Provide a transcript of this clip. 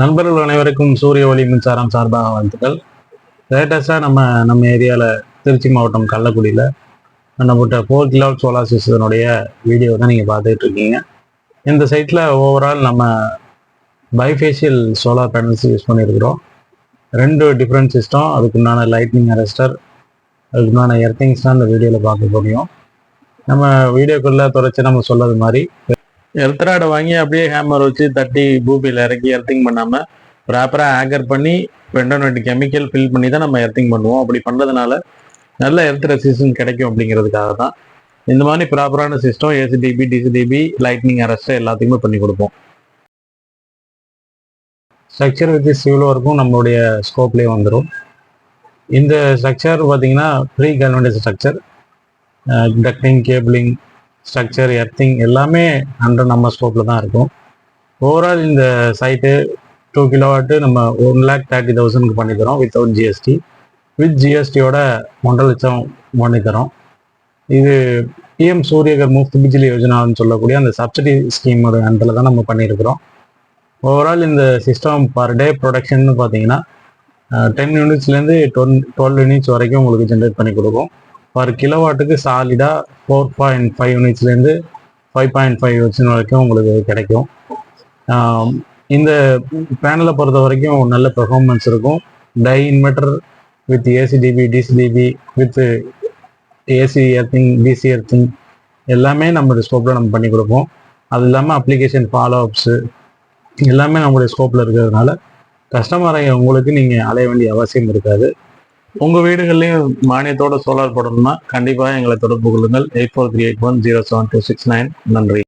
நண்பர்கள் அனைவருக்கும் சூரிய ஒளி மின்சாரம் சார்பாக வாழ்த்துக்கள். லேட்டஸ்ட்டாக நம்ம நம்ம ஏரியாவில் திருச்சி மாவட்டம் கள்ளக்குடியில் நம்மகிட்ட ஃபோர் கிலோ சோலார் சிஸ்டனுடைய வீடியோ தான் நீங்கள் பார்த்துட்டு இருக்கீங்க. இந்த சைட்டில் ஓவரால் நம்ம பைஃபேஷியல் சோலார் பேனல்ஸ் யூஸ் பண்ணியிருக்கிறோம். ரெண்டு டிஃப்ரெண்ட் சிஸ்டம் அதுக்குண்டான லைட்னிங் அரெஸ்டர் அதுக்குண்டான எர்த்திங்ஸ் தான் இந்த வீடியோவில் பார்க்க முடியும். நம்ம வீடியோக்குள்ளே தொடர்ச்சி நம்ம சொல்லது மாதிரி எர்த்ராடை வாங்கி அப்படியே ஹேமர் வச்சு தட்டி பூபியில் இறக்கி எர்த்திங் பண்ணாமல் ப்ராப்பராக ஆங்கர் பண்ணி பெண்டோனட் கெமிக்கல் ஃபில் பண்ணி தான் நம்ம எர்த்திங் பண்ணுவோம். அப்படி பண்ணுறதுனால நல்ல எர்த் ரெசிஸ்டன் கிடைக்கும் அப்படிங்கிறதுக்காக தான் இந்த மாதிரி ப்ராப்பரான system ACDB DCDB lightning arrest எல்லாத்தையுமே பண்ணி கொடுப்போம். ஸ்ட்ரக்சர் வித் சிவில் ஒர்க்கும் நம்மளுடைய ஸ்கோப்லேயே வந்துடும் இந்த ஸ்ட்ரக்சர் பார்த்தீங்கன்னா free government structure ducting cabling structure earthing எல்லாமே அண்டர் நம்ம ஸ்கோப்பில் தான் இருக்கும். ஓவரால் இந்த சைட்டு டூ கிலோவாட்டு நம்ம ஒன் லேக் தேர்ட்டி தௌசண்ட்க்கு பண்ணித்தரோம் வித்தவுட் ஜிஎஸ்டி வித் ஜிஎஸ்டியோட ஒன்றரை லட்சம் பண்ணித்தரோம் இது பிஎம் சூரியகர் முஃப்த் பிஜிலி யோஜனான்னு சொல்லக்கூடிய அந்த சப்சிடி ஸ்கீமோட அண்டரில் தான் நம்ம பண்ணியிருக்கிறோம். ஓவரால் இந்த சிஸ்டம் பர் டே ப்ரொடக்ஷன் பார்த்தீங்கன்னா டென் யூனிட்ஸ்லேருந்து டுவெல் டுவெல் யூனிட்ஸ் வரைக்கும் உங்களுக்கு ஜென்ரேட் பண்ணி கொடுக்கும். பர் கிலோவாட்டுக்கு சாலிடாக ஃபோர் பாயிண்ட் ஃபைவ் யூனிட்ஸ்லேருந்து ஃபைவ் பாயிண்ட் ஃபைவ் யூனிட்ஸ் வரைக்கும் உங்களுக்கு கிடைக்கும். இந்த பேனலை பொறுத்த வரைக்கும் நல்ல பெர்ஃபார்மன்ஸ் இருக்கும். Tie inverter with ACDB DCDB with AC earthing DC earthing எல்லாமே நம்மளுடைய ஸ்கோப்பில் நம்ம பண்ணி கொடுப்போம். அது இல்லாமல் அப்ளிகேஷன் ஃபாலோ அப்ஸு எல்லாமே நம்மளுடைய ஸ்கோப்பில் இருக்கிறதுனால கஸ்டமரை உங்களுக்கு நீங்கள் அலைய வேண்டிய அவசியம் இருக்காது. உங்கள் வீடுகள்லையும் மானியத்தோட சோலார் போடணும்னா கண்டிப்பாக எங்களை தொடர்பு கொள்ளுங்கள். Eight four three eight one zero seven two six nine நன்றி.